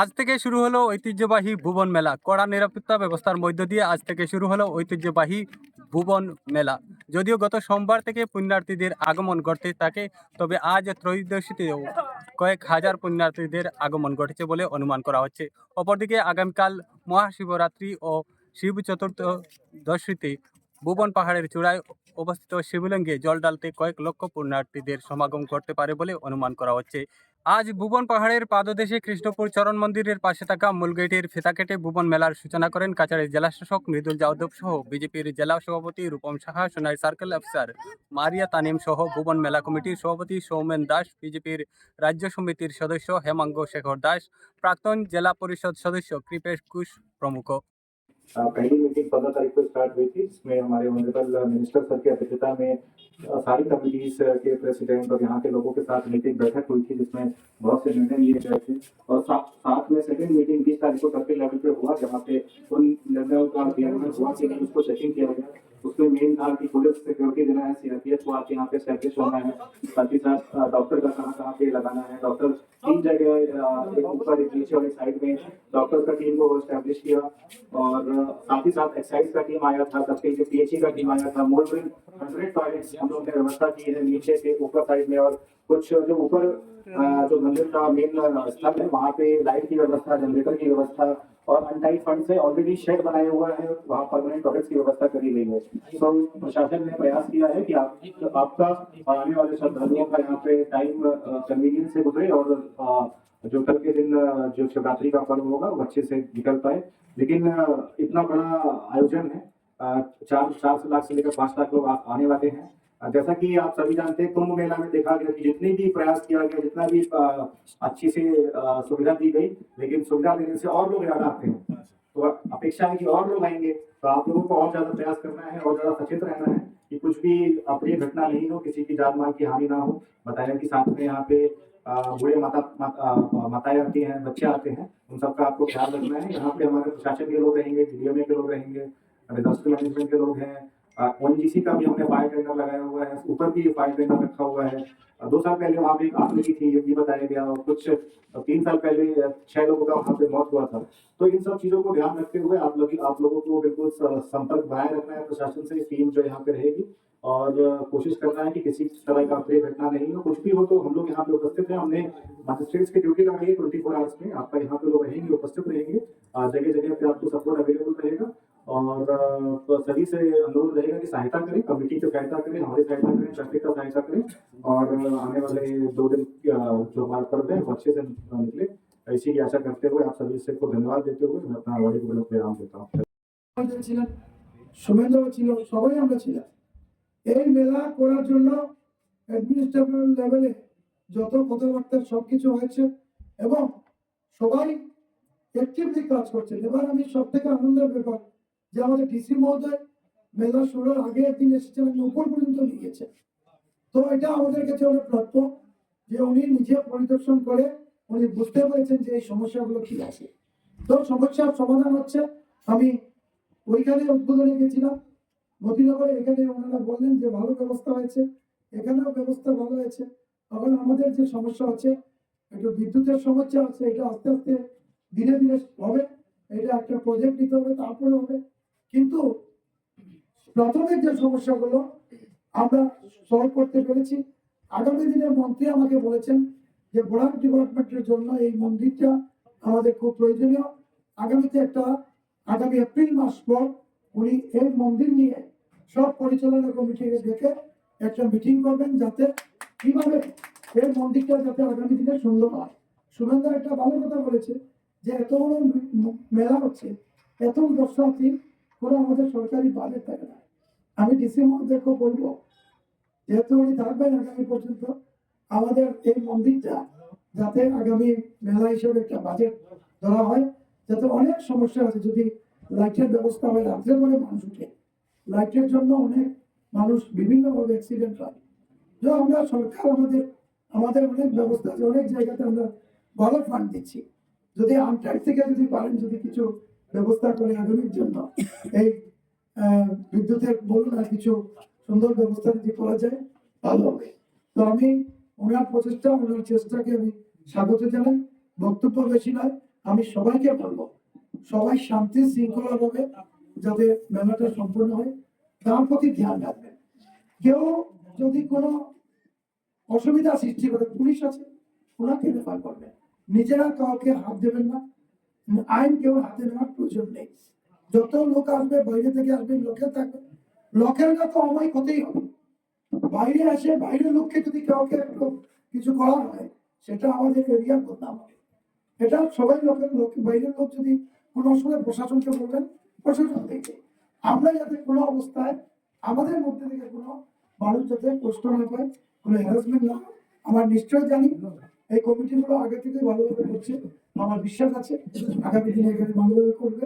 আজ থেকে শুরু হলো ঐতিহ্যবাহী ভুবন মেলা। কড়া নিরাপত্তা ব্যবস্থার মধ্য দিয়ে আজ থেকে শুরু হলো ঐতিহ্যবাহী ভুবন মেলা। যদিও গত সোমবার থেকে পুণ্যার্থীদের আগমন ঘটতে থাকে, তবে আজ ত্রয়োদশীতেও কয়েক হাজার পুণ্যার্থীদের আগমন ঘটেছে বলে অনুমান করা হচ্ছে। অপরদিকে আগামীকাল মহাশিবরাত্রি ও শিব চতুর্দশীতে ভুবন পাহাড়ের চূড়ায় অবস্থিত শিবলিঙ্গে জল ডালতে কয়েক লক্ষ পুণ্যার্থীদের সমাগম করতে পারে বলে অনুমান করা হচ্ছে। আজ ভুবন পাহাড়ের পাদদেশে কৃষ্ণপুর চরণ মন্দিরের পাশে থাকা মূল গেটের ফিতা কেটে ভুবন মেলার সূচনা করেন কাছাড়ের জেলা শাসক মৃদুল যাদব সহ বিজেপির জেলা সভাপতি রূপম সাহা সোনাই সার্কেল অফিসার মারিয়া তানিম সহ ভুবন মেলা কমিটির সভাপতি সৌমেন দাস, বিজেপির রাজ্য সমিতির সদস্য হেমাঙ্গ শেখর দাস, প্রাক্তন জেলা পরিষদ সদস্য কৃপেশ কুশ প্রমুখ। पहली मीटिंग पंद्रह तारीख को स्टार्ट हुई थी, जिसमें हमारे ऑनरेबल मिनिस्टर सर की अध्यक्षता में सारी कमिटीज के प्रेसिडेंट और यहाँ के लोगों के साथ मीटिंग बैठक हुई थी, जिसमें बहुत से निर्णय लिए गए थे। और साथ में सेकंड मीटिंग बीस तारीख को सर्किल लेवल पे हुआ, जहाँ पे उन निर्णयों का हुआ कि उसको चेकिंग किया गया। उसमें मेन था कि पुलिस सिक्योरिटी देना है सीआरपीएफ को आपके यहाँ पे स्टैब्लिश होना है। साथ ही साथ डॉक्टर का कहाँ कहाँ पे लगाना है। डॉक्टर तीन जगह एक ऊपर और एक साइड में। डॉक्टर का टीम को स्टैब्लिश किया और साथ ही साथ एक्साइज का टीम आया था, सबके जो पीएचई का टीम आया था। मोर देन हंड्रेड टॉयलेट्स हम लोग ने व्यवस्था की है, नीचे के ऊपर साइड में और कुछ जो ऊपर जो मंदिर का मेन स्थल है, वहाँ पे लाइट की व्यवस्था, जनरेटर की व्यवस्था और अनटाइड फंड से ऑलरेडी शेड बनाया हुआ है, वहाँ परमानेंट टॉयलेट्स की व्यवस्था करी गई है। तो प्रशासन ने प्रयास किया है कि आप तो आपका आने वाले श्रद्धालुओं का यहाँ पे टाइम कन्वीनियंस से गुजरे और जो कल के दिन जो शिवरात्रि का पर्व होगा, वो अच्छे से निकल पाए। लेकिन इतना बड़ा आयोजन है चार चार लाख से लेकर पाँच लाख लोग आने वाले हैं। जैसा कि आप सभी जानते हैं, कुंभ मेला में देखा गया कि जितनी भी प्रयास किया गया, जितना भी अच्छी से सुविधा दी गई, लेकिन सुविधा देने से और लोग ज़्यादा आते हैं तो अपेक्षा है कि और लोग आएँगे तो आप लोगों को और ज़्यादा प्रयास करना है और ज़्यादा सचेत रहना है कि कुछ भी अप्रिय घटना नहीं हो, किसी की जान माल की हानि ना हो। बताया कि साथ में यहाँ पे बूढ़े माता माता माताएँ आती हैं, बच्चे आते हैं, उन सबका आपको ख्याल रखना है। यहाँ पे हमारे प्रशासन के लोग रहेंगे डीएमए के लोग रहेंगे डिजास्टर मैनेजमेंट के लोग हैं ओएनजीसी का भी हमने फायर टेंडर लगाया हुआ है, ऊपर भी फायर टेंडर रखा हुआ है। दो साल पहले वहाँ पे एक लगी थी, ये भी बताया गया, और कुछ तीन साल पहले छह लोगों का वहाँ पे मौत हुआ था। तो इन सब चीज़ों को ध्यान रखते हुए आप लोग, आप लोगों को बिल्कुल संपर्क बनाए रखना है, प्रशासन से टीम जो यहाँ पे रहेगी, और कोशिश करना है कि किसी तरह का अप्रिय घटना नहीं हो। कुछ भी हो तो हम लोग यहाँ पे उपस्थित हैं। हमने मजिस्ट्रेट्स की ड्यूटी लगाई है ट्वेंटी फोर आवर्स में। आपका यहाँ पे लोग रहेंगे, उपस्थित रहेंगे। जगह जगह पे आपको सपोर्ट अवेलेबल रहेगा। और अ, तो सभी से अनुरोध रहेगा कि सहायता करें कमेटी की सहायता करें हमारी सहायता करें ट्रैफिक का सहायता करें और अ, आने वाले दो दिन अ, जो हमारा पर्व है वो अच्छे से निकले इसी की आशा करते हुए आप सभी से को धन्यवाद देते हुए मैं अपना बड़ी को विराम देता हूँ আমাদের ছিলেন সুমেন্দ্র ছিল সবাই আমরা ছিলাম এই মেলা করার জন্য অ্যাডমিনিস্ট্রেশন লেভেলে যত কথাবার্তা সব কিছু হয়েছে এবং সবাই অ্যাক্টিভলি কাজ করছেন এবার আমি সব থেকে আনন্দের ব্যাপার যে আমাদের মহোদয় আগে এসেছেন আমি উপর পর্যন্ত তো এটা আমাদের কাছে অনেক প্রাপ্য যে উনি নিজে পরিদর্শন করে উনি বুঝতে পেরেছেন যে এই সমস্যাগুলো কি আছে। তো সমস্যার সমাধান হচ্ছে, আমি ওইখানে উদ্বোধনে গেছিলাম। মতিনগরে এখানে ওনারা বললেন যে ভালো ব্যবস্থা হয়েছে, এখানেও ব্যবস্থা ভালো হয়েছে। এখন আমাদের যে সমস্যা আছে একটু বিদ্যুতের সমস্যা আছে, এটা আস্তে আস্তে ধীরে ধীরে হবে, এটা একটা প্রজেক্ট দিতে হবে, তারপরে হবে। কিন্তু প্রাথমিক যে সমস্যাগুলো আমরা সলভ করতে পেরেছি, আগামী দিনে মন্ত্রী আমাকে বলেছেন যে বোরাক ডেভেলপমেন্টের জন্য এই মন্দিরটা আমাদের খুব প্রয়োজনীয়। আগামীতে একটা, আগামী এপ্রিল মাস পর উনি এই মন্দির নিয়ে সব পরিচালনা কমিটিকে দেখে একটা মিটিং করবেন যাতে কীভাবে এই মন্দিরটা যাতে আগামী দিনে সুন্দর হয়। শুভেন্দা একটা ভালো কথা বলেছে যে এত বড় মেলা হচ্ছে, এত দর্শনার্থী কোনো আমাদের সরকারি বাজেট থাকে না। আমি ডিসি মহোদয়কে বলব, যেহেতু উনি থাকবেন আগামী পর্যন্ত, আমাদের এই মন্দিরটা যাতে আগামী মেলা হিসেবে একটা বাজেট ধরা হয়, যাতে অনেক সমস্যা আছে যদি লাইটের ব্যবস্থা হয় রাত্রে করে মানুষ উঠে লাইটের জন্য অনেক মানুষ বিভিন্নভাবে অ্যাক্সিডেন্ট হয়। যে আমরা সরকার, আমাদের আমাদের অনেক ব্যবস্থা আছে, অনেক জায়গাতে আমরা ভালো ফান্ড দিচ্ছি। যদি আনটাইড থেকে যদি পারেন, যদি কিছু ব্যবস্থা করে আগামীর জন্য। এই বিদ্যুতের বলুন আর কিছু সুন্দর ব্যবস্থা যদি করা যায়, ভালো হবে। তো আমি ওনার প্রচেষ্টা, ওনার চেষ্টাকে আমি স্বাগত জানাই। বক্তব্য বেশি নয়, আমি সবাইকে বলব, সবাই শান্তি, শৃঙ্খলা হবে যাতে মেলাটা সম্পূর্ণ হয়, তার প্রতি ধ্যান রাখবেন। কেউ যদি কোনো অসুবিধা সৃষ্টি করে, পুলিশ আছে, ওনাকে রেফার করবেন। নিজেরা কাউকে হাত দেবেন না। আইন কেউ হাতে নেওয়ার প্রয়োজন নেই। যত লোক আসবে, বাইরে থেকে আসবে লোকের থাকবে। লোকেরটা তো অমায়িক হতেই হবে। বাইরে আসে, বাইরের লোককে যদি কাউকে একটু কিছু করা হয়, সেটা আমাদের এরিয়ার বদনাম হবে। এটা সবাই লোকের লোক, বাইরের লোক যদি কোনো সময় প্রশাসনকে বলবেন, প্রশাসন থেকে আমরা যাতে কোনো অবস্থায় আমাদের মধ্যে থেকে কোনো মানুষ যাতে কষ্ট না পায়, কোনো হ্যারাসমেন্ট না হয়। আমার নিশ্চয় জানি। এই কমিটিগুলো আগে থেকে ভালোভাবে করছে। আমার বিশ্বাস আছে আগামী দিনে এখানে ভালোভাবে করবে।